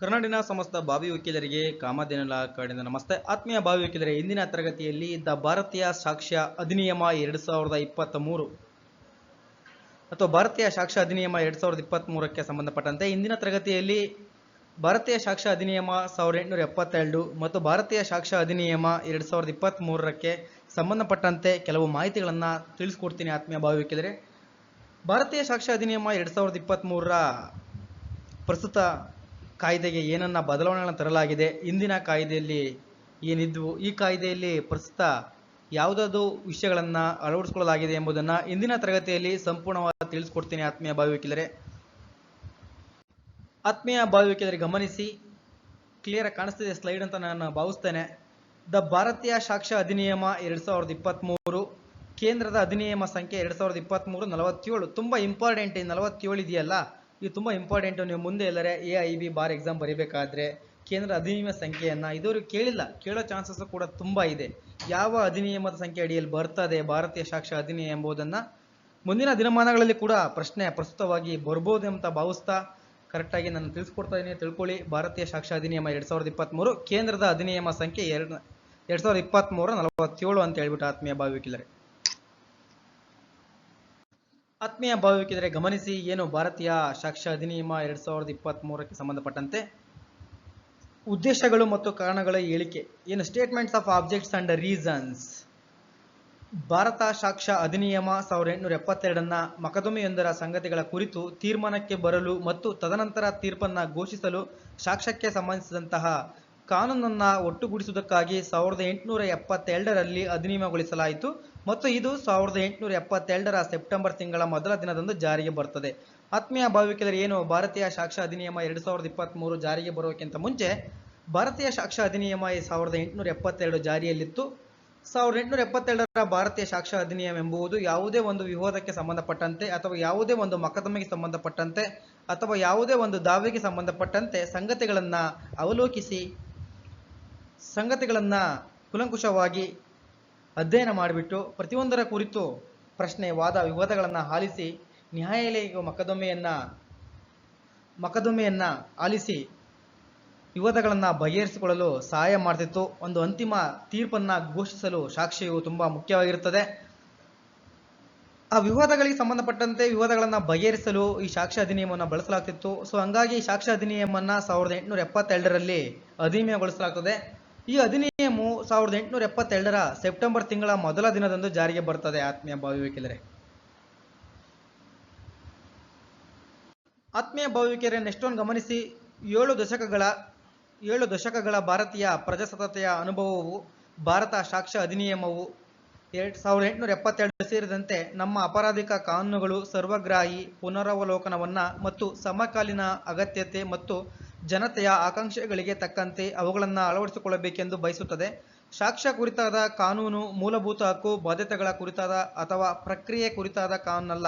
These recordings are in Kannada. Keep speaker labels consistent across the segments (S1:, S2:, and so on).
S1: ಕರ್ನಾಡಿನ ಸಮಸ್ತ ಭಾವಿ ವಕೀಲರಿಗೆ ಕಾಮಧೇನುಲ ಕಾಡಿನ ನಮಸ್ತೆ. ಆತ್ಮೀಯ ಭಾವಿ ವಕೀಲರೇ, ಇಂದಿನ ತರಗತಿಯಲ್ಲಿ ದ ಭಾರತೀಯ ಸಾಕ್ಷ್ಯ ಅಧಿನಿಯಮ ಎರಡು ಸಾವಿರದ ಇಪ್ಪತ್ತ್ ಮೂರು ಅಥವಾ ಭಾರತೀಯ ಸಾಕ್ಷ್ಯ ಅಧಿನಿಯಮ ಎರಡು ಸಾವಿರದ ಇಪ್ಪತ್ತ್ ಮೂರಕ್ಕೆ ಸಂಬಂಧಪಟ್ಟಂತೆ ಇಂದಿನ ತರಗತಿಯಲ್ಲಿ ಭಾರತೀಯ ಸಾಕ್ಷ್ಯ ಅಧಿನಿಯಮ ಸಾವಿರದ ಎಂಟುನೂರ ಎಪ್ಪತ್ತೆರಡು ಮತ್ತು ಭಾರತೀಯ ಸಾಕ್ಷ್ಯ ಅಧಿನಿಯಮ ಎರಡು ಸಾವಿರದ ಇಪ್ಪತ್ತ್ ಮೂರಕ್ಕೆ ಸಂಬಂಧಪಟ್ಟಂತೆ ಕೆಲವು ಮಾಹಿತಿಗಳನ್ನು ತಿಳಿಸ್ಕೊಡ್ತೀನಿ ಆತ್ಮೀಯ ಭಾವಿ ವಕೀಲರೇ. ಭಾರತೀಯ ಸಾಕ್ಷ್ಯ ಅಧಿನಿಯಮ ಎರಡು ಸಾವಿರದ ಇಪ್ಪತ್ತ್ ಮೂರರ ಪ್ರಸ್ತುತ ಕಾಯ್ದೆಗೆ ಏನನ್ನ ಬದಲಾವಣೆಗಳನ್ನು ತರಲಾಗಿದೆ. ಇಂದಿನ ಕಾಯ್ದೆಯಲ್ಲಿ ಏನಿದ್ವು ಈ ಕಾಯ್ದೆಯಲ್ಲಿ ಪ್ರಸ್ತುತ ಯಾವುದಾದ್ರು ವಿಷಯಗಳನ್ನು ಅಳವಡಿಸಿಕೊಳ್ಳಲಾಗಿದೆ ಎಂಬುದನ್ನು ಇಂದಿನ ತರಗತಿಯಲ್ಲಿ ಸಂಪೂರ್ಣವಾಗಿ ತಿಳಿಸ್ಕೊಡ್ತೀನಿ ಆತ್ಮೀಯ ಭಾವಿಕಿಲರೆ ಆತ್ಮೀಯ ಭಾವಿಕಿಲರೆ ಗಮನಿಸಿ ಕ್ಲಿಯರ್ ಕಾಣಿಸ್ತಿದೆ ಸ್ಲೈಡ್ ಅಂತ ನಾನು ಭಾವಿಸ್ತೇನೆ. ದ ಭಾರತೀಯ ಸಾಕ್ಷ್ಯ ಅಧಿನಿಯಮ ಎರಡ್ ಸಾವಿರದ ಇಪ್ಪತ್ತ್ಮೂರು ಕೇಂದ್ರದ ಅಧಿನಿಯಮ ಸಂಖ್ಯೆ ಎರಡ್ ಸಾವಿರದ ಇಪ್ಪತ್ತ್ಮೂರು ನಲವತ್ತೇಳು, ತುಂಬ ಇಂಪಾರ್ಟೆಂಟ್ ನಲವತ್ತೇಳು ಇದೆಯಲ್ಲ? ಇದು ತುಂಬ ಇಂಪಾರ್ಟೆಂಟು ನೀವು ಮುಂದೆ ಎಲ್ಲರೆ A I B bar exam ಬರೀಬೇಕಾದ್ರೆ ಕೇಂದ್ರ ಅಧಿನಿಯಮ ಸಂಖ್ಯೆಯನ್ನು ಇದುವರೆಗೂ ಕೇಳಿಲ್ಲ. ಕೇಳೋ ಚಾನ್ಸಸ್ ಕೂಡ ತುಂಬ ಇದೆ. ಯಾವ ಅಧಿನಿಯಮದ ಸಂಖ್ಯೆ ಅಡಿಯಲ್ಲಿ ಬರ್ತದೆ, ಭಾರತೀಯ ಸಾಕ್ಷ್ಯ ಅಧಿನಿಯಮ ಎಂಬುದನ್ನು ಮುಂದಿನ ದಿನಮಾನಗಳಲ್ಲಿ ಕೂಡ ಪ್ರಶ್ನೆ ಪ್ರಸ್ತುತವಾಗಿ ಬರ್ಬೋದು ಅಂತ ಭಾವಿಸ್ತಾ ಕರೆಕ್ಟಾಗಿ ನಾನು ತಿಳಿಸ್ಕೊಡ್ತಾ ಇದ್ದೀನಿ. ತಿಳ್ಕೊಳ್ಳಿ. ಭಾರತೀಯ ಸಾಕ್ಷ್ಯ ಅಧಿನಿಯಮ ಎರಡು ಸಾವಿರದ ಇಪ್ಪತ್ತ್ಮೂರು ಕೇಂದ್ರದ ಅಧಿನಿಯಮ ಸಂಖ್ಯೆ ಎರಡು ಎರಡು ಸಾವಿರದ ಇಪ್ಪತ್ತ್ಮೂರು ನಲವತ್ತೇಳು ಅಂತ ಹೇಳ್ಬಿಟ್ಟು ಆತ್ಮೀಯ ಭಾವಿಕಿಲ್ಲರೆ. ಆತ್ಮೀಯ ಭಾವಿಕಿದರೆ ಗಮನಿಸಿ ಏನು ಭಾರತೀಯ ಸಾಕ್ಷ್ಯ ಅಧಿನಿಯಮ ಎರಡು ಸಾವಿರದ ಇಪ್ಪತ್ತ್ಮೂರಕ್ಕೆ ಸಂಬಂಧಪಟ್ಟಂತೆ. ಉದ್ದೇಶಗಳು ಮತ್ತು ಕಾರಣಗಳ ಹೇಳಿಕೆ. ಏನು statements of objects and reasons Bharat ಸಾಕ್ಷ್ಯ ಅಧಿನಿಯಮ ಸಾವಿರದ ಎಂಟುನೂರ ಎಪ್ಪತ್ತೆರಡನ್ನ ಮಕದುಮೆಯೊಂದರ ಸಂಗತಿಗಳ ಕುರಿತು ತೀರ್ಮಾನಕ್ಕೆ ಬರಲು ಮತ್ತು ತದನಂತರ ತೀರ್ಪನ್ನ ಘೋಷಿಸಲು ಸಾಕ್ಷ್ಯಕ್ಕೆ ಸಂಬಂಧಿಸಿದಂತಹ ಕಾನೂನನ್ನ ಒಟ್ಟುಗೂಡಿಸುವುದಕ್ಕಾಗಿ ಸಾವಿರದ ಎಂಟುನೂರ ಎಪ್ಪತ್ತೆರಡರಲ್ಲಿ ಅಧಿನಿಯಮಗೊಳಿಸಲಾಯಿತು. ಮತ್ತು ಇದು ಸಾವಿರದ ಎಂಟುನೂರ ಎಪ್ಪತ್ತೆರಡರ ಸೆಪ್ಟೆಂಬರ್ ತಿಂಗಳ ಮೊದಲ ದಿನದಂದು ಜಾರಿಗೆ ಬರ್ತದೆ ಆತ್ಮೀಯ ಭಾವಿಕರು ಏನು ಭಾರತೀಯ ಸಾಕ್ಷ್ಯ ಅಧಿನಿಯಮ ಎರಡು ಸಾವಿರದ ಇಪ್ಪತ್ತ್ಮೂರು ಜಾರಿಗೆ ಬರೋಕ್ಕಿಂತ ಮುಂಚೆ ಭಾರತೀಯ ಸಾಕ್ಷ್ಯ ಅಧಿನಿಯಮ ಈ ಸಾವಿರದ ಎಂಟುನೂರ ಎಪ್ಪತ್ತೆರಡು ಜಾರಿಯಲ್ಲಿತ್ತು. ಸಾವಿರದ ಎಂಟುನೂರ ಎಪ್ಪತ್ತೆರಡರ ಭಾರತೀಯ ಸಾಕ್ಷ್ಯ ಅಧಿನಿಯಮ ಎಂಬುದು ಯಾವುದೇ ಒಂದು ವಿವಾದಕ್ಕೆ ಸಂಬಂಧಪಟ್ಟಂತೆ ಅಥವಾ ಯಾವುದೇ ಒಂದು ಮಕದಮೆಗೆ ಸಂಬಂಧಪಟ್ಟಂತೆ ಅಥವಾ ಯಾವುದೇ ಒಂದು ದಾವೆಗೆ ಸಂಬಂಧಪಟ್ಟಂತೆ ಸಂಗತಿಗಳನ್ನು ಅವಲೋಕಿಸಿ, ಸಂಗತಿಗಳನ್ನು ಕುಲಂಕುಷವಾಗಿ ಅಧ್ಯಯನ ಮಾಡಿಬಿಟ್ಟು ಪ್ರತಿಯೊಂದರ ಕುರಿತು ಪ್ರಶ್ನೆ, ವಾದ, ವಿವಾದಗಳನ್ನು ಆಲಿಸಿ ನ್ಯಾಯಾಲಯ ಮೊಕದ್ದಮೆಯನ್ನು ಮೊಕದ್ದಮೆಯನ್ನು ಆಲಿಸಿ ವಿವಾದಗಳನ್ನು ಬಗೆಹರಿಸಿಕೊಳ್ಳಲು ಸಹಾಯ ಮಾಡ್ತಿತ್ತು. ಒಂದು ಅಂತಿಮ ತೀರ್ಪನ್ನ ಘೋಷಿಸಲು ಸಾಕ್ಷಿಯು ತುಂಬಾ ಮುಖ್ಯವಾಗಿರುತ್ತದೆ. ಆ ವಿವಾದಗಳಿಗೆ ಸಂಬಂಧಪಟ್ಟಂತೆ ವಿವಾದಗಳನ್ನು ಬಗೆಹರಿಸಲು ಈ ಸಾಕ್ಷ್ಯ ಅಧಿನಿಯಮವನ್ನು ಬಳಸಲಾಗ್ತಿತ್ತು. ಸೊ ಹಂಗಾಗಿ ಸಾಕ್ಷ್ಯ ಅಧಿನಿಯಮನ್ನ ಸಾವಿರದ ಎಂಟುನೂರ ಎಪ್ಪತ್ತೆರಡರಲ್ಲಿ ಅಧಿನಿಯಮಗೊಳಿಸಲಾಗ್ತದೆ. ಈ ಅಧಿನಿಯಮವು ಸಾವಿರದ ಎಂಟುನೂರ ಎಪ್ಪತ್ತೆರಡರ ಸೆಪ್ಟೆಂಬರ್ ತಿಂಗಳ ಮೊದಲ ದಿನದಂದು ಜಾರಿಗೆ ಬರ್ತದೆ ಆತ್ಮೀಯ ಭಾವಿಕೆಲರೆ ವಕೀಲರೇ ಆತ್ಮೀಯ ಭಾವಿಕೆರೆ ನೆಷ್ಟೊಂದು ಗಮನಿಸಿ, ಏಳು ದಶಕಗಳ ಏಳು ದಶಕಗಳ ಭಾರತೀಯ ಪ್ರಜಾಸತ್ತತೆಯ ಅನುಭವವು, ಭಾರತ ಸಾಕ್ಷ್ಯ ಅಧಿನಿಯಮವು ಎರಡು ಸಾವಿರದ ಎಂಟುನೂರ ಎಪ್ಪತ್ತೆರಡು ಸೇರಿದಂತೆ ನಮ್ಮ ಅಪರಾಧಿಕ ಕಾನೂನುಗಳು ಸರ್ವಗ್ರಾಹಿ ಪುನರಾವಲೋಕನವನ್ನ ಮತ್ತು ಸಮಕಾಲೀನ ಅಗತ್ಯತೆ ಮತ್ತು ಜನತೆಯ ಆಕಾಂಕ್ಷೆಗಳಿಗೆ ತಕ್ಕಂತೆ ಅವುಗಳನ್ನು ಅಳವಡಿಸಿಕೊಳ್ಳಬೇಕೆಂದು ಬಯಸುತ್ತದೆ. ಸಾಕ್ಷ್ಯ ಕುರಿತಾದ ಕಾನೂನು ಮೂಲಭೂತ ಹಕ್ಕು, ಬಾಧ್ಯತೆಗಳ ಕುರಿತಾದ ಅಥವಾ ಪ್ರಕ್ರಿಯೆ ಕುರಿತಾದ ಕಾನೂನಲ್ಲ.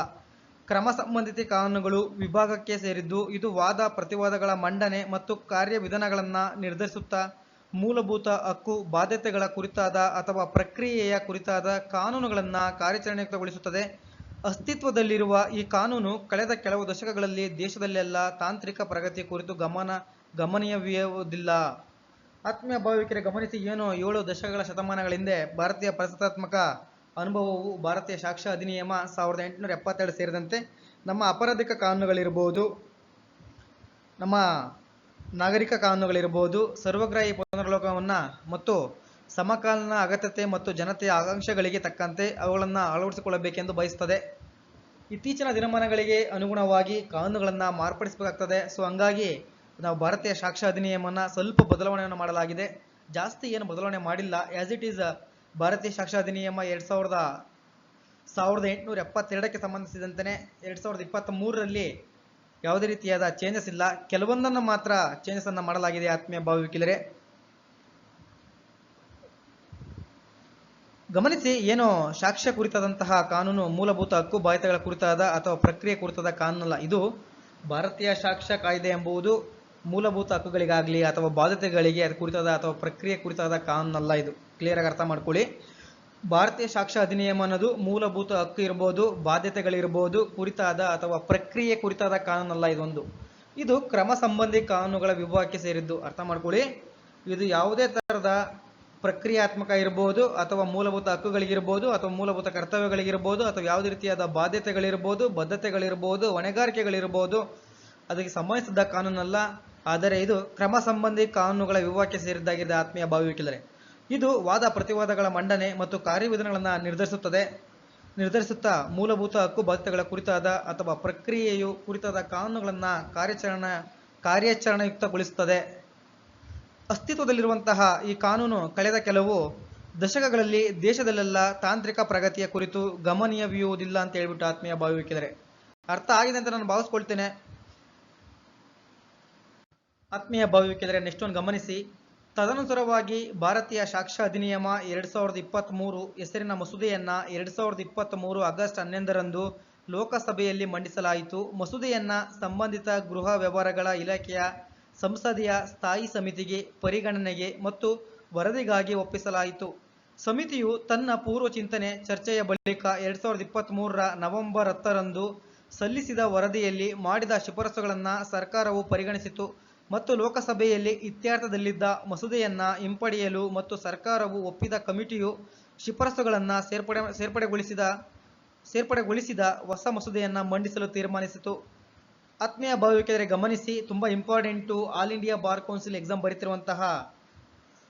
S1: ಕ್ರಮ ಸಂಬಂಧಿತ ಕಾನೂನುಗಳು ವಿಭಾಗಕ್ಕೆ ಸೇರಿದ್ದು ಇದು ವಾದ, ಪ್ರತಿವಾದಗಳ ಮಂಡನೆ ಮತ್ತು ಕಾರ್ಯವಿಧಾನಗಳನ್ನು ನಿರ್ಧರಿಸುತ್ತಾ, ಮೂಲಭೂತ ಹಕ್ಕು, ಬಾಧ್ಯತೆಗಳ ಕುರಿತಾದ ಅಥವಾ ಪ್ರಕ್ರಿಯೆಯ ಕುರಿತಾದ ಕಾನೂನುಗಳನ್ನು ಕಾರ್ಯಾಚರಣೆಯುಕ್ತಗೊಳಿಸುತ್ತದೆ ಅಸ್ತಿತ್ವದಲ್ಲಿರುವ ಈ ಕಾನೂನು ಕಳೆದ ಕೆಲವು ದಶಕಗಳಲ್ಲಿ ದೇಶದಲ್ಲೆಲ್ಲ ತಾಂತ್ರಿಕ ಪ್ರಗತಿ ಕುರಿತು ಗಮನ ಗಮನೀಯವಿರುವುದಿಲ್ಲ. ಆತ್ಮೀಯ ಭಾವಿಕರೇ, ಗಮನಿಸಿ ಏನು ಏಳು ದಶಕಗಳ ಶತಮಾನಗಳ ಹಿಂದೆ ಭಾರತೀಯ ಪ್ರಸತಾತ್ಮಕ ಅನುಭವವು ಭಾರತೀಯ ಸಾಕ್ಷ್ಯ ಅಧಿನಿಯಮ ಸಾವಿರದ ಎಂಟುನೂರ ಎಪ್ಪತ್ತೆರಡು ಸೇರಿದಂತೆ ನಮ್ಮ ಅಪರಾಧಿಕ ಕಾನೂನುಗಳಿರ್ಬೋದು, ನಮ್ಮ ನಾಗರಿಕ ಕಾನೂನುಗಳಿರ್ಬೋದು, ಸರ್ವಗ್ರಾಹಿ ಪುನರ್ಲೋಕವನ್ನು ಮತ್ತು ಸಮಕಾಲೀನ ಅಗತ್ಯತೆ ಮತ್ತು ಜನತೆಯ ಆಕಾಂಕ್ಷೆಗಳಿಗೆ ತಕ್ಕಂತೆ ಅವುಗಳನ್ನು ಅಳವಡಿಸಿಕೊಳ್ಳಬೇಕೆಂದು ಬಯಸುತ್ತದೆ ಇತ್ತೀಚಿನ ದಿನಮಾನಗಳಿಗೆ ಅನುಗುಣವಾಗಿ ಕಾನೂನುಗಳನ್ನು ಮಾರ್ಪಡಿಸಬೇಕಾಗ್ತದೆ. ಸೊ ಹಂಗಾಗಿ ನಾವು ಭಾರತೀಯ ಸಾಕ್ಷ್ಯ ಅಧಿನಿಯಮನ ಸ್ವಲ್ಪ ಬದಲಾವಣೆಯನ್ನು ಮಾಡಲಾಗಿದೆ. ಜಾಸ್ತಿ ಏನು ಬದಲಾವಣೆ ಮಾಡಿಲ್ಲ. ಆ್ಯಸ್ ಇಟ್ ಈಸ್ ಭಾರತೀಯ ಸಾಕ್ಷ್ಯ ಅಧಿನಿಯಮ ಎರಡು ಸಾವಿರದ ಸಾವಿರದ ಎಂಟುನೂರ ಎಪ್ಪತ್ತೆರಡಕ್ಕೆ ಸಂಬಂಧಿಸಿದಂತೆ ಎರಡು ಸಾವಿರದ ಇಪ್ಪತ್ತ್ ಮೂರರಲ್ಲಿ ಯಾವುದೇ ರೀತಿಯಾದ ಚೇಂಜಸ್ ಇಲ್ಲ. ಕೆಲವೊಂದನ್ನು ಮಾತ್ರ ಚೇಂಜಸ್ ಅನ್ನು ಮಾಡಲಾಗಿದೆ ಆತ್ಮೀಯ ಭಾವಿ ಗಮನಿಸಿ, ಏನು ಸಾಕ್ಷ್ಯ ಕುರಿತಾದಂತಹ ಕಾನೂನು ಮೂಲಭೂತ ಹಕ್ಕು ಬಾಧ್ಯತೆಗಳ ಕುರಿತಾದ ಅಥವಾ ಪ್ರಕ್ರಿಯೆ ಕುರಿತಾದ ಕಾನೂನಲ್ಲ, ಇದು ಭಾರತೀಯ ಸಾಕ್ಷ್ಯ ಕಾಯ್ದೆ ಎಂಬುದು ಮೂಲಭೂತ ಹಕ್ಕುಗಳಿಗಾಗಲಿ ಅಥವಾ ಬಾಧ್ಯತೆಗಳಿಗೆ ಅದು ಕುರಿತಾದ ಅಥವಾ ಪ್ರಕ್ರಿಯೆ ಕುರಿತಾದ ಕಾನೂನಲ್ಲ ಇದು. ಕ್ಲಿಯರ್ ಆಗಿ ಅರ್ಥ ಮಾಡ್ಕೊಳ್ಳಿ. ಭಾರತೀಯ ಸಾಕ್ಷ್ಯ ಅಧಿನಿಯಮ ಅನ್ನೋದು ಮೂಲಭೂತ ಹಕ್ಕು ಇರ್ಬೋದು, ಬಾಧ್ಯತೆಗಳಿರ್ಬೋದು, ಕುರಿತಾದ ಅಥವಾ ಪ್ರಕ್ರಿಯೆ ಕುರಿತಾದ ಕಾನೂನಲ್ಲ ಇದೊಂದು. ಇದು ಕ್ರಮ ಸಂಬಂಧಿ ಕಾನೂನುಗಳ ವಿಭಾಗಕ್ಕೆ ಸೇರಿದ್ದು. ಅರ್ಥ ಮಾಡ್ಕೊಳ್ಳಿ. ಇದು ಯಾವುದೇ ತರಹದ ಪ್ರಕ್ರಿಯಾತ್ಮಕ ಇರ್ಬೋದು ಅಥವಾ ಮೂಲಭೂತ ಹಕ್ಕುಗಳಿಗಿರ್ಬೋದು ಅಥವಾ ಮೂಲಭೂತ ಕರ್ತವ್ಯಗಳಿಗಿರ್ಬೋದು ಅಥವಾ ಯಾವುದೇ ರೀತಿಯಾದ ಬಾಧ್ಯತೆಗಳಿರ್ಬೋದು, ಬದ್ಧತೆಗಳಿರ್ಬೋದು, ಹೊಣೆಗಾರಿಕೆಗಳಿರ್ಬೋದು, ಅದಕ್ಕೆ ಸಂಬಂಧಿಸಿದ ಕಾನೂನಲ್ಲ. ಆದರೆ ಇದು ಕ್ರಮ ಸಂಬಂಧಿ ಕಾನೂನುಗಳ ವಿವಾಹಕ್ಕೆ ಸೇರಿದ್ದಾಗಿದೆ ಆತ್ಮೀಯ ಭಾವಿಕೆದರೆ ಇದು ವಾದ ಪ್ರತಿವಾದಗಳ ಮಂಡನೆ ಮತ್ತು ಕಾರ್ಯವಿಧಾನಗಳನ್ನು ನಿರ್ಧರಿಸುತ್ತದೆ. ನಿರ್ಧರಿಸುತ್ತಾ ಮೂಲಭೂತ ಹಕ್ಕು ಬಾಧ್ಯತೆಗಳ ಕುರಿತಾದ ಅಥವಾ ಪ್ರಕ್ರಿಯೆಯು ಕುರಿತಾದ ಕಾನೂನುಗಳನ್ನು ಕಾರ್ಯಾಚರಣ, ಕಾರ್ಯಾಚರಣೆಯುಕ್ತಗೊಳಿಸುತ್ತದೆ. ಅಸ್ತಿತ್ವದಲ್ಲಿರುವಂತಹ ಈ ಕಾನೂನು ಕಳೆದ ಕೆಲವು ದಶಕಗಳಲ್ಲಿ ದೇಶದಲ್ಲೆಲ್ಲ ತಾಂತ್ರಿಕ ಪ್ರಗತಿಯ ಕುರಿತು ಗಮನೀಯವಿಯುವುದಿಲ್ಲ ಅಂತ ಹೇಳ್ಬಿಟ್ಟು ಆತ್ಮೀಯ ಭಾವಿಕಿದರೆ ಅರ್ಥ ಆಗಿದೆ ಅಂತ ನಾನು ಭಾವಿಸ್ಕೊಳ್ತೇನೆ. ಆತ್ಮೀಯ ಭಾವಿಕಿದರೆ ನೆಕ್ಸ್ಟ್ ಒಂದು ಗಮನಿಸಿ. ತದನುಸಾರವಾಗಿ ಭಾರತೀಯ ಸಾಕ್ಷ್ಯ ಅಧಿನಿಯಮ ಎರಡ್ ಸಾವಿರದ ಇಪ್ಪತ್ತ್ ಮೂರು ಹೆಸರಿನ ಮಸೂದೆಯನ್ನ ಎರಡ್ ಸಾವಿರದ ಇಪ್ಪತ್ತ್ ಮೂರು ಆಗಸ್ಟ್ ಹನ್ನೊಂದರಂದು ಲೋಕಸಭೆಯಲ್ಲಿ ಮಂಡಿಸಲಾಯಿತು. ಮಸೂದೆಯನ್ನ ಸಂಬಂಧಿತ ಗೃಹ ವ್ಯವಹಾರಗಳ ಇಲಾಖೆಯ ಸಂಸದೀಯ ಸ್ಥಾಯಿ ಸಮಿತಿಗೆ ಪರಿಗಣನೆಗೆ ಮತ್ತು ವರದಿಗಾಗಿ ಒಪ್ಪಿಸಲಾಯಿತು. ಸಮಿತಿಯು ತನ್ನ ಪೂರ್ವ ಚಿಂತನೆ ಚರ್ಚೆಯ ಬಳಿಕ ಎರಡ್ ಸಾವಿರದ ಇಪ್ಪತ್ತ್ ಮೂರರ ನವೆಂಬರ್ ಹತ್ತರಂದು ಸಲ್ಲಿಸಿದ ವರದಿಯಲ್ಲಿ ಮಾಡಿದ ಶಿಫಾರಸುಗಳನ್ನು ಸರ್ಕಾರವು ಪರಿಗಣಿಸಿತು ಮತ್ತು ಲೋಕಸಭೆಯಲ್ಲಿ ಇತ್ಯರ್ಥದಲ್ಲಿದ್ದ ಮಸೂದೆಯನ್ನು ಹಿಂಪಡೆಯಲು ಮತ್ತು ಸರ್ಕಾರವು ಒಪ್ಪಿದ ಕಮಿಟಿಯು ಶಿಫಾರಸುಗಳನ್ನು ಸೇರ್ಪಡೆ, ಸೇರ್ಪಡೆಗೊಳಿಸಿದ ಸೇರ್ಪಡೆಗೊಳಿಸಿದ ಹೊಸ ಮಸೂದೆಯನ್ನು ಮಂಡಿಸಲು ತೀರ್ಮಾನಿಸಿತು. ಆತ್ಮೀಯ ಭಾವಿಕೆದರೆ ಗಮನಿಸಿ, ತುಂಬಾ important all India bar council exam ಬರೀತಿರುವಂತಹ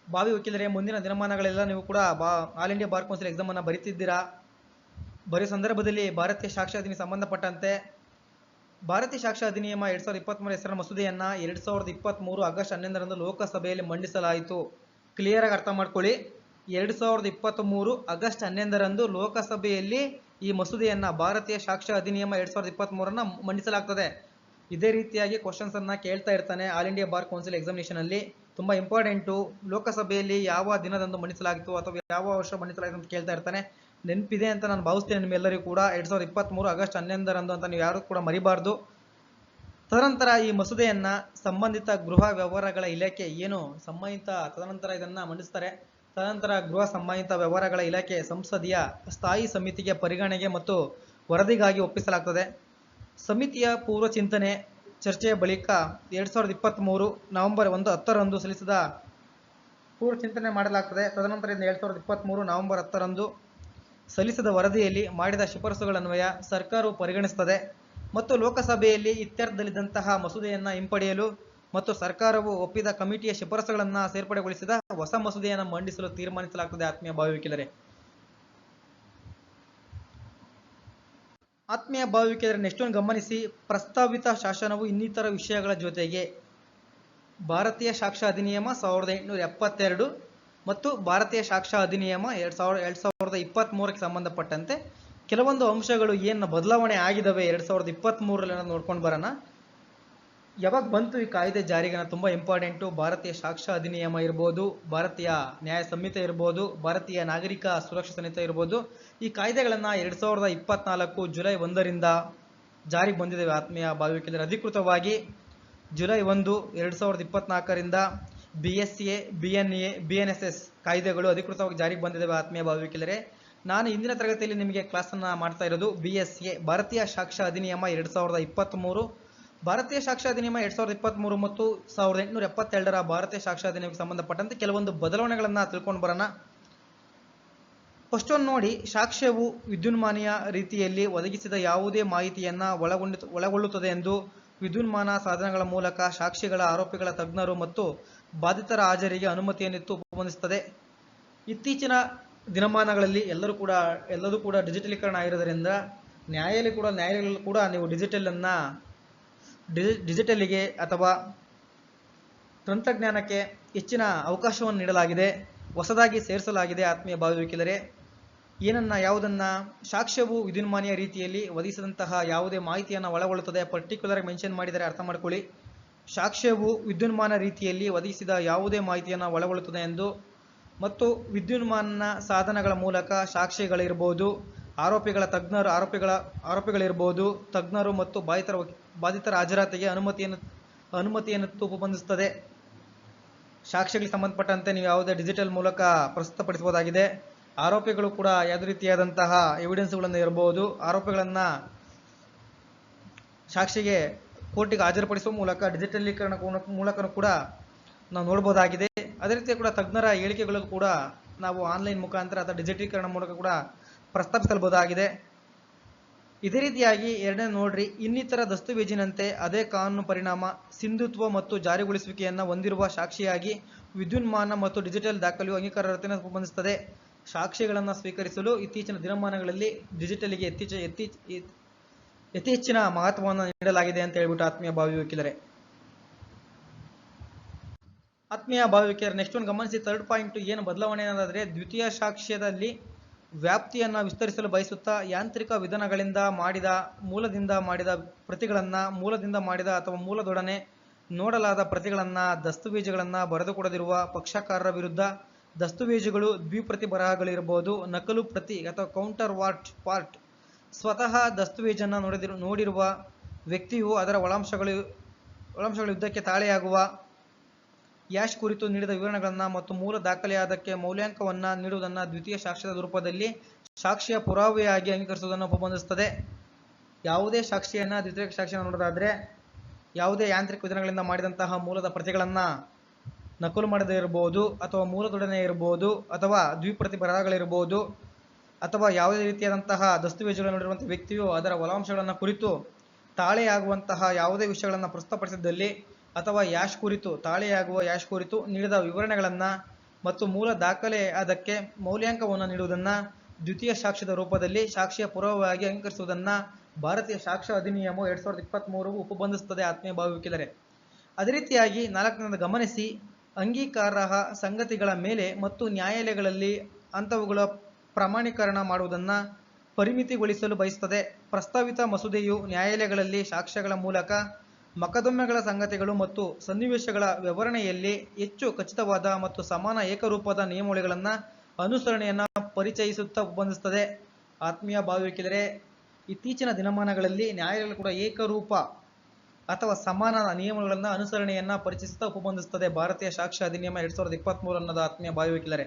S1: ಭಾವಿ ವಕೀಲರೇ ಮುಂದಿನ ದಿನಮಾನಗಳೆಲ್ಲ ನೀವು ಕೂಡ ಬಾ all India bar council exam ಅನ್ನು ಬರೀತಿದ್ದೀರಾ? ಬರೀ ಸಂದರ್ಭದಲ್ಲಿ ಭಾರತೀಯ ಸಾಕ್ಷ್ಯ ಸಂಬಂಧಪಟ್ಟಂತೆ, ಭಾರತೀಯ ಸಾಕ್ಷ್ಯ ಅಧಿನಿಯಮ ಎರಡ್ ಸಾವಿರದ ಇಪ್ಪತ್ತ್ಮೂರು ಹೆಸರಿನ ಮಸೂದೆಯನ್ನು ಎರಡ್ ಸಾವಿರದ ಇಪ್ಪತ್ತ್ಮೂರು ಆಗಸ್ಟ್ ಹನ್ನೊಂದರಂದು ಲೋಕಸಭೆಯಲ್ಲಿ ಮಂಡಿಸಲಾಯಿತು. ಕ್ಲಿಯರ್ ಆಗಿ ಅರ್ಥ ಮಾಡ್ಕೊಳ್ಳಿ. ಎರಡ್ ಸಾವಿರದ ಇಪ್ಪತ್ತ್ಮೂರು ಆಗಸ್ಟ್ ಹನ್ನೊಂದರಂದು ಲೋಕಸಭೆಯಲ್ಲಿ ಈ ಮಸೂದೆಯನ್ನು ಭಾರತೀಯ ಸಾಕ್ಷ್ಯ ಅಧಿನಿಯಮ ಎರಡ್ ಸಾವಿರದ ಇಪ್ಪತ್ತ್ಮೂರನ್ನು ಮಂಡಿಸಲಾಗ್ತದೆ. ಇದೇ ರೀತಿಯಾಗಿ ಕ್ವಶನ್ಸ್ ಅನ್ನ ಕೇಳ್ತಾ ಇರ್ತಾನೆ all India bar council examination ಅಲ್ಲಿ. ತುಂಬಾ ಇಂಪಾರ್ಟೆಂಟು ಲೋಕಸಭೆಯಲ್ಲಿ ಯಾವ ದಿನದಂದು ಮಂಡಿಸಲಾಗಿತ್ತು ಅಥವಾ ಯಾವ ವರ್ಷ ಮಂಡಿಸಲಾಗಿತ್ತು ಅಂತ ಕೇಳ್ತಾ ಇರ್ತಾನೆ. ನೆನಪಿದೆ ಅಂತ ನಾನು ಭಾವಿಸ್ತೇನೆ ನಿಮ್ಮೆಲ್ಲರಿಗೂ ಕೂಡ. ಎರಡ್ ಸಾವಿರದ ಇಪ್ಪತ್ತ್ಮೂರು ಆಗಸ್ಟ್ ಹನ್ನೊಂದರಂದು ಅಂತ ನೀವು ಯಾರು ಕೂಡ ಮರಿಬಾರ್ದು. ತದನಂತರ ಈ ಮಸೂದೆಯನ್ನ ಸಂಬಂಧಿತ ಗೃಹ ವ್ಯವಹಾರಗಳ ಇಲಾಖೆ ಏನು ಸಂಬಂಧಿತ, ತದನಂತರ ಇದನ್ನ ಮಂಡಿಸ್ತಾರೆ. ತದನಂತರ ಗೃಹ ಸಂಬಂಧಿತ ವ್ಯವಹಾರಗಳ ಇಲಾಖೆ ಸಂಸದೀಯ ಸ್ಥಾಯಿ ಸಮಿತಿಗೆ ಪರಿಗಣನೆಗೆ ಮತ್ತು ವರದಿಗಾಗಿ ಒಪ್ಪಿಸಲಾಗ್ತದೆ. ಸಮಿತಿಯ ಪೂರ್ವ ಚಿಂತನೆ ಚರ್ಚೆಯ ಬಳಿಕ ಎರಡ್ ಸಾವಿರದ ಇಪ್ಪತ್ತ್ಮೂರು ನವೆಂಬರ್ ಒಂದು ಹತ್ತರಂದು ಸಲ್ಲಿಸಿದ ಪೂರ್ವ ಚಿಂತನೆ ಮಾಡಲಾಗ್ತದೆ. ತದನಂತರ ಇನ್ನು ಎರಡ್ ಸಾವಿರದ ಇಪ್ಪತ್ತ್ಮೂರು ನವೆಂಬರ್ ಹತ್ತರಂದು ಸಲ್ಲಿಸಿದ ವರದಿಯಲ್ಲಿ ಮಾಡಿದ ಶಿಫಾರಸುಗಳನ್ವಯ ಸರ್ಕಾರವು ಪರಿಗಣಿಸುತ್ತದೆ ಮತ್ತು ಲೋಕಸಭೆಯಲ್ಲಿ ಇತ್ಯರ್ಥದಲ್ಲಿದ್ದಂತಹ ಮಸೂದೆಯನ್ನು ಹಿಂಪಡೆಯಲು ಮತ್ತು ಸರ್ಕಾರವು ಒಪ್ಪಿದ ಕಮಿಟಿಯ ಶಿಫಾರಸುಗಳನ್ನು ಸೇರ್ಪಡೆಗೊಳಿಸಿದ ಹೊಸ ಮಸೂದೆಯನ್ನು ಮಂಡಿಸಲು ತೀರ್ಮಾನಿಸಲಾಗುತ್ತದೆ ಆತ್ಮೀಯ ಭಾವಿಕೆದರೆ ಆತ್ಮೀಯ ಭಾವಿಕೆದರೆ ನೆಕ್ಸ್ಟ್ ಒಂದು ಗಮನಿಸಿ ಪ್ರಸ್ತಾವಿತ ಶಾಸನವು ಇನ್ನಿತರ ವಿಷಯಗಳ ಜೊತೆಗೆ ಭಾರತೀಯ ಸಾಕ್ಷ್ಯ ಅಧಿನಿಯಮ ಸಾವಿರದ ಎಂಟುನೂರ ಎಪ್ಪತ್ತೆರಡು ಮತ್ತು ಭಾರತೀಯ ಸಾಕ್ಷ್ಯ ಅಧಿನಿಯಮ ಎರಡ್ ಸಾವಿರದ ಎರಡ್ ಸಾವಿರದ ಇಪ್ಪತ್ತ್ ಮೂರಕ್ಕೆ ಸಂಬಂಧಪಟ್ಟಂತೆ ಕೆಲವೊಂದು ಅಂಶಗಳು ಏನು ಬದಲಾವಣೆ ಆಗಿದ್ದಾವೆ ಎರಡ್ ಸಾವಿರದ ಇಪ್ಪತ್ತ್ ಮೂರರಲ್ಲಿ ನೋಡ್ಕೊಂಡು ಬರೋಣ. ಯಾವಾಗ ಬಂತು ಈ ಕಾಯ್ದೆ ಜಾರಿಗೆ ತುಂಬಾ ಇಂಪಾರ್ಟೆಂಟು ಭಾರತೀಯ ಸಾಕ್ಷ್ಯ ಅಧಿನಿಯಮ ಇರ್ಬೋದು, ಭಾರತೀಯ ನ್ಯಾಯ ಸಂಹಿತೆ ಇರ್ಬೋದು, ಭಾರತೀಯ ನಾಗರಿಕ ಸುರಕ್ಷಾ ಸಂಹಿತೆ ಇರ್ಬೋದು. ಈ ಕಾಯ್ದೆಗಳನ್ನು ಎರಡು ಸಾವಿರದ ಇಪ್ಪತ್ನಾಲ್ಕು ಜುಲೈ ಒಂದರಿಂದ ಜಾರಿಗೆ ಬಂದಿದ್ದಾವೆ ಆತ್ಮೀಯ ಭಾವಿಕೆಂದರೆ ಅಧಿಕೃತವಾಗಿ ಜುಲೈ ಒಂದು, ಎರಡು ಸಾವಿರದ ಇಪ್ಪತ್ನಾಲ್ಕರಿಂದ B S A B N A B N S S ಕಾಯ್ದೆಗಳು ಅಧಿಕೃತವಾಗಿ ಜಾರಿಗೆ ಬಂದಿದ್ದಾವೆ ಆತ್ಮೀಯ ಭಾವಿಕೆಂದರೆ ನಾನು ಇಂದಿನ ತರಗತಿಯಲ್ಲಿ ನಿಮಗೆ ಕ್ಲಾಸನ್ನು ಮಾಡ್ತಾ ಇರೋದು ಬಿ ಎಸ್ ಎ ಭಾರತೀಯ ಸಾಕ್ಷ್ಯ ಅಧಿನಿಯಮ ಎರಡು ಸಾವಿರದ ಇಪ್ಪತ್ತ್ಮೂರು ಭಾರತೀಯ ಸಾಕ್ಷ್ಯ ಅಧಿನಿಯಮ ಎರಡ್ ಸಾವಿರದ ಇಪ್ಪತ್ತ್ಮೂರು ಮತ್ತು ಸಾವಿರದ ಎಂಟುನೂರ ಎಪ್ಪತ್ತೆರಡರ ಭಾರತೀಯ ಸಾಕ್ಷ್ಯ ಅಧಿನಿಯಮಕ್ಕೆ ಸಂಬಂಧಪಟ್ಟಂತೆ ಕೆಲವೊಂದು ಬದಲಾವಣೆಗಳನ್ನು ತಿಳ್ಕೊಂಡು ಬರೋಣ. ಫಸ್ಟ್ ಒಂದು ನೋಡಿ, ಸಾಕ್ಷ್ಯವು ವಿದ್ಯುನ್ಮಾನಿಯ ರೀತಿಯಲ್ಲಿ ಒದಗಿಸಿದ ಯಾವುದೇ ಮಾಹಿತಿಯನ್ನು ಒಳಗೊಂಡ, ಒಳಗೊಳ್ಳುತ್ತದೆ ಎಂದು ವಿದ್ಯುನ್ಮಾನ ಸಾಧನಗಳ ಮೂಲಕ ಸಾಕ್ಷಿಗಳ ಆರೋಪಿಗಳ ತಜ್ಞರು ಮತ್ತು ಬಾಧಿತರ ಹಾಜರಿಗೆ ಅನುಮತಿಯನ್ನಿತ್ತು ಉಪಬಂಧಿಸುತ್ತದೆ ಇತ್ತೀಚಿನ ದಿನಮಾನಗಳಲ್ಲಿ ಎಲ್ಲರೂ ಕೂಡ ಎಲ್ಲರೂ ಕೂಡ ಡಿಜಿಟಲೀಕರಣ ಆಗಿರೋದರಿಂದ ನ್ಯಾಯಾಲಯ ಕೂಡ, ನ್ಯಾಯಾಲಯಗಳು ಕೂಡ ನೀವು ಡಿಜಿಟಲನ್ನು ಡಿಜಿ ಡಿಜಿಟಲಿಗೆ ಅಥವಾ ತಂತ್ರಜ್ಞಾನಕ್ಕೆ ಹೆಚ್ಚಿನ ಅವಕಾಶವನ್ನು ನೀಡಲಾಗಿದೆ, ಹೊಸದಾಗಿ ಸೇರಿಸಲಾಗಿದೆ ಆತ್ಮೀಯ ಭಾವಿವಕೀಲರೇ ಏನನ್ನ, ಯಾವುದನ್ನ ಸಾಕ್ಷ್ಯವು ವಿದ್ಯುನ್ಮಾನೀಯ ರೀತಿಯಲ್ಲಿ ಒದಗಿಸಿದಂತಹ ಯಾವುದೇ ಮಾಹಿತಿಯನ್ನು ಒಳಗೊಳ್ಳುತ್ತದೆ ಪರ್ಟಿಕ್ಯುಲರ್ ಮೆನ್ಷನ್ ಮಾಡಿದರೆ ಅರ್ಥ ಮಾಡ್ಕೊಳ್ಳಿ. ಸಾಕ್ಷ್ಯವು ವಿದ್ಯುನ್ಮಾನ ರೀತಿಯಲ್ಲಿ ಒದಗಿಸಿದ ಯಾವುದೇ ಮಾಹಿತಿಯನ್ನು ಒಳಗೊಳ್ಳುತ್ತದೆ ಎಂದು ಮತ್ತು ವಿದ್ಯುನ್ಮಾನ ಸಾಧನಗಳ ಮೂಲಕ ಸಾಕ್ಷಿಗಳಿರ್ಬೋದು ಆರೋಪಿಗಳ ತಜ್ಞರು ಆರೋಪಿಗಳ ಆರೋಪಿಗಳಿರ್ಬೋದು, ತಜ್ಞರು ಮತ್ತು ಬಾಧಿತರ ಬಾಧಿತರ ಹಾಜರಾತಿಗೆ ಅನುಮತಿಯನ್ನು ಅನುಮತಿಯನ್ನು ಉಪಬಂಧಿಸುತ್ತದೆ ಸಾಕ್ಷಿಗಳಿಗೆ ಸಂಬಂಧಪಟ್ಟಂತೆ ನೀವು ಯಾವುದೇ ಡಿಜಿಟಲ್ ಮೂಲಕ ಪ್ರಸ್ತುತಪಡಿಸಬಹುದಾಗಿದೆ. ಆರೋಪಿಗಳು ಕೂಡ ಯಾವುದೇ ರೀತಿಯಾದಂತಹ ಎವಿಡೆನ್ಸ್ಗಳನ್ನು ಇರಬಹುದು ಆರೋಪಿಗಳನ್ನು ಸಾಕ್ಷಿಗೆ ಕೋರ್ಟಿಗೆ ಹಾಜರುಪಡಿಸುವ ಮೂಲಕ ಡಿಜಿಟಲೀಕರಣ ಮೂಲಕ ಕೂಡ ನಾವು ನೋಡ್ಬೋದಾಗಿದೆ ಅದೇ ರೀತಿ ಕೂಡ ತಜ್ಞರ ಹೇಳಿಕೆಗಳು ಕೂಡ ನಾವು ಆನ್ಲೈನ್ ಮುಖಾಂತರ ಅಥವಾ ಡಿಜಿಟಲೀಕರಣ ಮೂಲಕ ಕೂಡ ಪ್ರಸ್ತಾಪಿಸಬಹುದಾಗಿದೆ ಇದೇ ರೀತಿಯಾಗಿ ಎರಡನೇ ನೋಡ್ರಿ, ಇನ್ನಿತರ ದಸ್ತುವೇಜಿನಂತೆ ಅದೇ ಕಾನೂನು ಪರಿಣಾಮ, ಸಿಂಧುತ್ವ ಮತ್ತು ಜಾರಿಗೊಳಿಸುವಿಕೆಯನ್ನು ಹೊಂದಿರುವ ಸಾಕ್ಷಿಯಾಗಿ ವಿದ್ಯುನ್ಮಾನ ಮತ್ತು ಡಿಜಿಟಲ್ ದಾಖಲೆಯು ಅಂಗೀಕಾರಾರ್ಹತೆಯನ್ನು ಸಂಬಂಧಿಸುತ್ತದೆ. ಸಾಕ್ಷಿಗಳನ್ನು ಸ್ವೀಕರಿಸಲು ಇತ್ತೀಚಿನ ದಿನಮಾನಗಳಲ್ಲಿ ಡಿಜಿಟಲ್ಗೆ ಇತ್ತೀಚೆ ಇತ್ತೀಚ ಮಹತ್ವವನ್ನು ನೀಡಲಾಗಿದೆ ಅಂತ ಹೇಳ್ಬಿಟ್ಟು ಆತ್ಮೀಯ ಭಾವಿ ವಕೀಲರೇ. ಆತ್ಮೀಯ ಭಾವಿ ನೆಕ್ಸ್ಟ್ ಒಂದು ಗಮನಿಸಿ ಥರ್ಡ್ ಪಾಯಿಂಟ್ ಏನು ಬದಲಾವಣೆ ಅನ್ನೋದಾದ್ರೆ ದ್ವಿತೀಯ ಸಾಕ್ಷ್ಯದಲ್ಲಿ ವ್ಯಾಪ್ತಿಯನ್ನು ವಿಸ್ತರಿಸಲು ಬಯಸುತ್ತಾ ಯಾಂತ್ರಿಕ ವಿಧಾನಗಳಿಂದ ಮಾಡಿದ, ಮೂಲದಿಂದ ಮಾಡಿದ ಪ್ರತಿಗಳನ್ನ ಮೂಲದಿಂದ ಮಾಡಿದ ಅಥವಾ ಮೂಲದೊಡನೆ ನೋಡಲಾದ ಪ್ರತಿಗಳನ್ನ, ದಸ್ತುವೇಜುಗಳನ್ನ ಬರೆದುಕೊಡದಿರುವ ಪಕ್ಷಕಾರರ ವಿರುದ್ಧ ದಸ್ತುವೇಜುಗಳು ದ್ವಿಪ್ರತಿ ಬರಹಗಳಿರಬಹುದು ನಕಲು ಪ್ರತಿ ಅಥವಾ ಕೌಂಟರ್ ವಾರ್ಟ್ ಪಾರ್ಟ್ ಸ್ವತಃ ದಸ್ತುವೇಜನ್ನು ನೋಡಿದಿರು ನೋಡಿರುವ ವ್ಯಕ್ತಿಯು ಅದರ ಒಳಾಂಶಗಳು, ಒಳಾಂಶಗಳ ಯುದ್ಧಕ್ಕೆ ತಾಳೆಯಾಗುವ ಯಾಶ್ ಕುರಿತು ನೀಡಿದ ವಿವರಣೆಗಳನ್ನು ಮತ್ತು ಮೂಲ ದಾಖಲೆಯಾದಕ್ಕೆ ಮೌಲ್ಯಾಂಕವನ್ನು ನೀಡುವುದನ್ನು ದ್ವಿತೀಯ ಸಾಕ್ಷ್ಯದ ರೂಪದಲ್ಲಿ ಸಾಕ್ಷಿಯ ಪುರಾವೆಯಾಗಿ ಅಂಗೀಕರಿಸುವುದನ್ನು ಉಪಬಂಧಿಸುತ್ತದೆ ಯಾವುದೇ ಸಾಕ್ಷಿಯನ್ನ ದ್ವಿತೀಯ ಸಾಕ್ಷಿಯನ್ನು ನೋಡೋದಾದ್ರೆ, ಯಾವುದೇ ಯಾಂತ್ರಿಕ ವಿಧಾನಗಳಿಂದ ಮಾಡಿದಂತಹ ಮೂಲದ ಪ್ರತಿಗಳನ್ನ ನಕಲು ಮಾಡದೇ ಇರಬಹುದು ಅಥವಾ ಮೂಲದೊಡನೆ ಇರಬಹುದು ಅಥವಾ ದ್ವಿಪ್ರತಿ ಬರಹಗಳಿರಬಹುದು ಅಥವಾ ಯಾವುದೇ ರೀತಿಯಾದಂತಹ ದಸ್ತಾವೇಜುಗಳನ್ನು ನೋಡಿರುವಂಥ ವ್ಯಕ್ತಿಯು ಅದರ ಒಳಾಂಶಗಳನ್ನು ಕುರಿತು ತಾಳೆಯಾಗುವಂತಹ ಯಾವುದೇ ವಿಷಯಗಳನ್ನು ಪ್ರಸ್ತುತಪಡಿಸಿದ್ದಲ್ಲಿ ಅಥವಾ ಯಾಶ್ ಕುರಿತು, ತಾಳೆಯಾಗುವ ಯಾಶ್ ಕುರಿತು ನೀಡಿದ ವಿವರಣೆಗಳನ್ನು ಮತ್ತು ಮೂಲ ದಾಖಲೆ ಅದಕ್ಕೆ ಮೌಲ್ಯಾಂಕವನ್ನು ನೀಡುವುದನ್ನು ದ್ವಿತೀಯ ಸಾಕ್ಷ್ಯದ ರೂಪದಲ್ಲಿ ಸಾಕ್ಷಿಯ ಪೂರ್ವವಾಗಿ ಅಂಗೀಕರಿಸುವುದನ್ನು ಭಾರತೀಯ ಸಾಕ್ಷ್ಯ ಅಧಿನಿಯಮ ಎರಡ್ ಸಾವಿರದ ಇಪ್ಪತ್ತ್ಮೂರು ಉಪಬಂಧಿಸುತ್ತದೆ ಆತ್ಮೀಯ ಭಾವಿಕಿದರೆ ಅದೇ ರೀತಿಯಾಗಿ ನಾಲ್ಕನೇದು ಗಮನಿಸಿ ಅಂಗೀಕಾರಾರ್ಹ ಸಂಗತಿಗಳ ಮೇಲೆ ಮತ್ತು ನ್ಯಾಯಾಲಯಗಳಲ್ಲಿ ಅಂಥವುಗಳ ಪ್ರಮಾಣೀಕರಣ ಮಾಡುವುದನ್ನು ಪರಿಮಿತಿಗೊಳಿಸಲು ಬಯಸುತ್ತದೆ. ಪ್ರಸ್ತಾವಿತ ಮಸೂದೆಯು ನ್ಯಾಯಾಲಯಗಳಲ್ಲಿ ಸಾಕ್ಷ್ಯಗಳ ಮೂಲಕ ಮೊಕದ್ದಮೆಗಳ ಸಂಗತಿಗಳು ಮತ್ತು ಸನ್ನಿವೇಶಗಳ ವಿವರಣೆಯಲ್ಲಿ ಹೆಚ್ಚು ಖಚಿತವಾದ ಮತ್ತು ಸಮಾನ ಏಕರೂಪದ ನಿಯಮಾವಳಿಗಳನ್ನು ಅನುಸರಣೆಯನ್ನು ಪರಿಚಯಿಸುತ್ತಾ ಬಂಧಿಸುತ್ತದೆ ಆತ್ಮೀಯ ಭಾವಿಕಿದರೆ ಇತ್ತೀಚಿನ ದಿನಮಾನಗಳಲ್ಲಿ ನ್ಯಾಯಾಲಯಗಳು ಕೂಡ ಏಕರೂಪ ಅಥವಾ ಸಮಾನ ನಿಯಮಗಳನ್ನು ಅನುಸರಣೆಯನ್ನ ಪರಿಚಯಿಸುತ್ತಾ ಉಪಬಂಧಿಸುತ್ತದೆ ಭಾರತೀಯ ಸಾಕ್ಷ್ಯ ಅಧಿನಿಯಮ ಎರಡ್ ಸಾವಿರದ ಇಪ್ಪತ್ತ್ ಅನ್ನೋದು ಆತ್ಮೀಯ ಭಾವಿಕಿದರೆ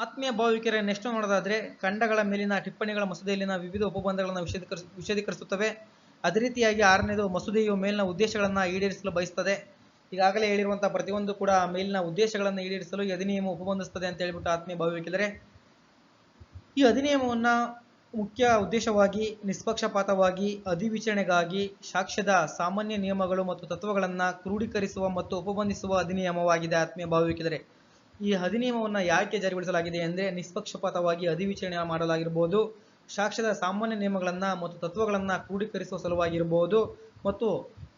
S1: ಆತ್ಮೀಯ ಭಾವಿಕರೇ ನೆಕ್ಸ್ಟ್ ನೋಡೋದಾದ್ರೆ ಖಂಡಗಳ ಮೇಲಿನ ಟಿಪ್ಪಣಿಗಳ ಮಸೂದೆಯಲ್ಲಿನ ವಿವಿಧ ಉಪಬಂಧಗಳನ್ನು ವಿಶದೀಕರಿಸ ವಿಶದೀಕರಿಸುತ್ತವೆ ಅದೇ ರೀತಿಯಾಗಿ ಆರನೇದು ಮಸೂದೆಯು ಮೇಲಿನ ಉದ್ದೇಶಗಳನ್ನು ಈಡೇರಿಸಲು ಬಯಸ್ತದೆ ಈಗಾಗಲೇ ಹೇಳಿರುವಂಥ ಪ್ರತಿಯೊಂದು ಕೂಡ ಮೇಲಿನ ಉದ್ದೇಶಗಳನ್ನು ಈಡೇರಿಸಲು ಈ ಅಧಿನಿಯಮ ಉಪಬಂಧಿಸುತ್ತದೆ ಅಂತ ಹೇಳ್ಬಿಟ್ಟು ಆತ್ಮೀಯ ಭಾವಿಕರೆ ಈ ಅಧಿನಿಯಮವನ್ನ ಮುಖ್ಯ ಉದ್ದೇಶವಾಗಿ, ನಿಷ್ಪಕ್ಷಪಾತವಾಗಿ, ಅಧಿವಿಚರಣೆಗಾಗಿ, ಸಾಕ್ಷ್ಯದ ಸಾಮಾನ್ಯ ನಿಯಮಗಳು ಮತ್ತು ತತ್ವಗಳನ್ನು ಕ್ರೋಢೀಕರಿಸುವ ಮತ್ತು ಉಪಬಂಧಿಸುವ ಅಧಿನಿಯಮವಾಗಿದೆ ಆತ್ಮೀಯ ಭಾವಿಕಿದರೆ ಈ ಅಧಿನಿಯಮವನ್ನು ಯಾಕೆ ಜಾರಿಗೊಳಿಸಲಾಗಿದೆ ಎಂದರೆ ನಿಷ್ಪಕ್ಷಪಾತವಾಗಿ ಅಧಿವಿಚಾರಣೆ ಮಾಡಲಾಗಿರಬಹುದು ಸಾಕ್ಷ್ಯದ ಸಾಮಾನ್ಯ ನಿಯಮಗಳನ್ನು ಮತ್ತು ತತ್ವಗಳನ್ನು ಕ್ರೋಢೀಕರಿಸುವ ಸಲುವಾಗಿರಬಹುದು ಮತ್ತು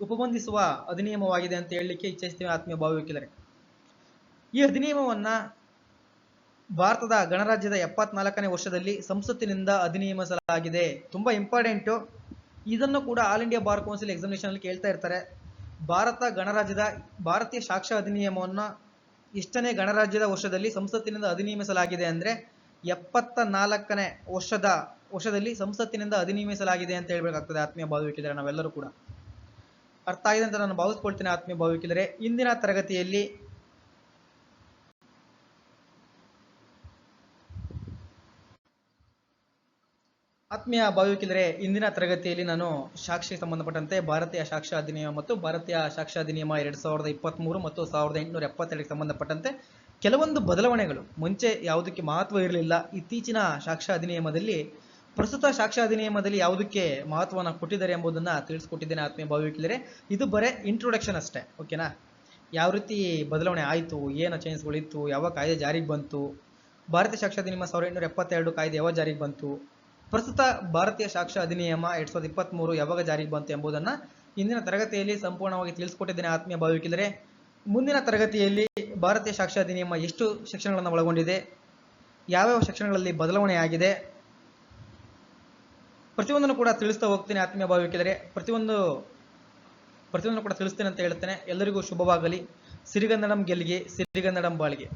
S1: ಉಪಬಂಧಿಸುವ ಅಧಿನಿಯಮವಾಗಿದೆ ಅಂತ ಹೇಳಲಿಕ್ಕೆ ಇಚ್ಛಿಸ್ತೀವಿ ಆತ್ಮೀಯ ಭಾವಿಕಿದರೆ ಈ ಅಧಿನಿಯಮವನ್ನ ಭಾರತದ ಗಣರಾಜ್ಯದ ಎಪ್ಪತ್ನಾಲ್ಕನೇ ವರ್ಷದಲ್ಲಿ ಸಂಸತ್ತಿನಿಂದ ಅಧಿನಿಯಮಿಸಲಾಗಿದೆ. ತುಂಬಾ ಇಂಪಾರ್ಟೆಂಟು ಇದನ್ನು ಕೂಡ all India bar council examination ಅಲ್ಲಿ ಕೇಳ್ತಾ ಇರ್ತಾರೆ. ಭಾರತ ಗಣರಾಜ್ಯದ ಭಾರತೀಯ ಸಾಕ್ಷ್ಯ ಅಧಿನಿಯಮವನ್ನ ಎಷ್ಟನೇ ಗಣರಾಜ್ಯದ ವರ್ಷದಲ್ಲಿ ಸಂಸತ್ತಿನಿಂದ ಅಧಿನಿಯಮಿಸಲಾಗಿದೆ ಅಂದ್ರೆ ಎಪ್ಪತ್ತ ನಾಲ್ಕನೇ ವರ್ಷದ ವರ್ಷದಲ್ಲಿ ಸಂಸತ್ತಿನಿಂದ ಅಧಿನಿಯಮಿಸಲಾಗಿದೆ ಅಂತ ಹೇಳ್ಬೇಕಾಗ್ತದೆ ಆತ್ಮೀಯ ಭಾವಿಕಿದರೆ ನಾವೆಲ್ಲರೂ ಕೂಡ. ಅರ್ಥ ಆಗಿದೆ ಅಂತ ನಾನು ಭಾವಿಸ್ಕೊಳ್ತೇನೆ ಆತ್ಮೀಯ ಭಾವಿಕಿದರೆ. ಇಂದಿನ ತರಗತಿಯಲ್ಲಿ ಆತ್ಮೀಯ ಭಾವಿಕಿದರೆ ಇಂದಿನ ತರಗತಿಯಲ್ಲಿ ನಾನು ಸಾಕ್ಷಿ ಸಂಬಂಧಪಟ್ಟಂತೆ ಭಾರತೀಯ ಸಾಕ್ಷ್ಯ ಅಧಿನಿಯಮ ಮತ್ತು ಭಾರತೀಯ ಸಾಕ್ಷ್ಯ ಅಧಿನಿಯಮ ಎರಡ್ ಸಾವಿರದ ಇಪ್ಪತ್ತ್ಮೂರು ಮತ್ತು ಸಾವಿರದ ಎಂಟುನೂರ ಎಪ್ಪತ್ತೆರಡಕ್ಕೆ ಸಂಬಂಧಪಟ್ಟಂತೆ ಕೆಲವೊಂದು ಬದಲಾವಣೆಗಳು ಮುಂಚೆ ಯಾವುದಕ್ಕೆ ಮಹತ್ವ ಇರಲಿಲ್ಲ, ಇತ್ತೀಚಿನ ಸಾಕ್ಷ್ಯ ಅಧಿನಿಯಮದಲ್ಲಿ, ಪ್ರಸ್ತುತ ಸಾಕ್ಷ್ಯ ಅಧಿನಿಯಮದಲ್ಲಿ ಯಾವುದಕ್ಕೆ ಮಹತ್ವವನ್ನು ಕೊಟ್ಟಿದ್ದಾರೆ ಎಂಬುದನ್ನ ತಿಳಿಸ್ಕೊಟ್ಟಿದ್ದೇನೆ ಆತ್ಮೀಯ ಭಾವಿಕಿದರೆ ಇದು ಬರೇ ಇಂಟ್ರೊಡಕ್ಷನ್ ಅಷ್ಟೇ ಓಕೆನಾ ಯಾವ ರೀತಿ ಬದಲಾವಣೆ ಆಯಿತು, ಏನು ಚೇಂಜ್ಗಳಿತ್ತು ಯಾವ ಕಾಯ್ದೆ ಜಾರಿಗೆ ಬಂತು, ಭಾರತೀಯ ಸಾಕ್ಷ್ಯ ಅಧಿನಿಯಮ ಸಾವಿರದ ಎಂಟುನೂರ ಎಪ್ಪತ್ತೆರಡು ಕಾಯ್ದೆ ಯಾವಾಗ ಜಾರಿಗೆ ಬಂತು ಪ್ರಸ್ತುತ ಭಾರತೀಯ ಸಾಕ್ಷ್ಯ ಅಧಿನಿಯಮ ಎರಡ್ ಸಾವಿರದ ಇಪ್ಪತ್ತ್ ಮೂರು ಯಾವಾಗ ಜಾರಿಗೆ ಬಂತು ಎಂಬುದನ್ನ ಇಂದಿನ ತರಗತಿಯಲ್ಲಿ ಸಂಪೂರ್ಣವಾಗಿ ತಿಳಿಸ್ಕೊಟ್ಟಿದ್ದೇನೆ ಆತ್ಮೀಯ ಭಾವಿಕಿದರೆ. ಮುಂದಿನ ತರಗತಿಯಲ್ಲಿ ಭಾರತೀಯ ಸಾಕ್ಷ್ಯ ಅಧಿನಿಯಮ ಎಷ್ಟು ಶಿಕ್ಷಣಗಳನ್ನು ಒಳಗೊಂಡಿದೆ, ಯಾವ್ಯಾವ ಶಿಕ್ಷಣಗಳಲ್ಲಿ ಬದಲಾವಣೆ ಆಗಿದೆ, ಪ್ರತಿಯೊಂದನ್ನು ಕೂಡ ತಿಳಿಸ್ತಾ ಹೋಗ್ತೀನಿ ಆತ್ಮೀಯ ಭಾವಿಕಿದರೆ. ಪ್ರತಿಯೊಂದು, ಪ್ರತಿಯೊಂದನ್ನು ಕೂಡ ತಿಳಿಸ್ತೇನೆ ಅಂತ ಹೇಳ್ತೇನೆ. ಎಲ್ಲರಿಗೂ ಶುಭವಾಗಲಿ. ಸಿರಿಗನ್ನಡಂ ಗೆಲ್ಲಿಗೆ, ಸಿರಿಗನ್ನಡಂ ಬಾಳಿಗೆ.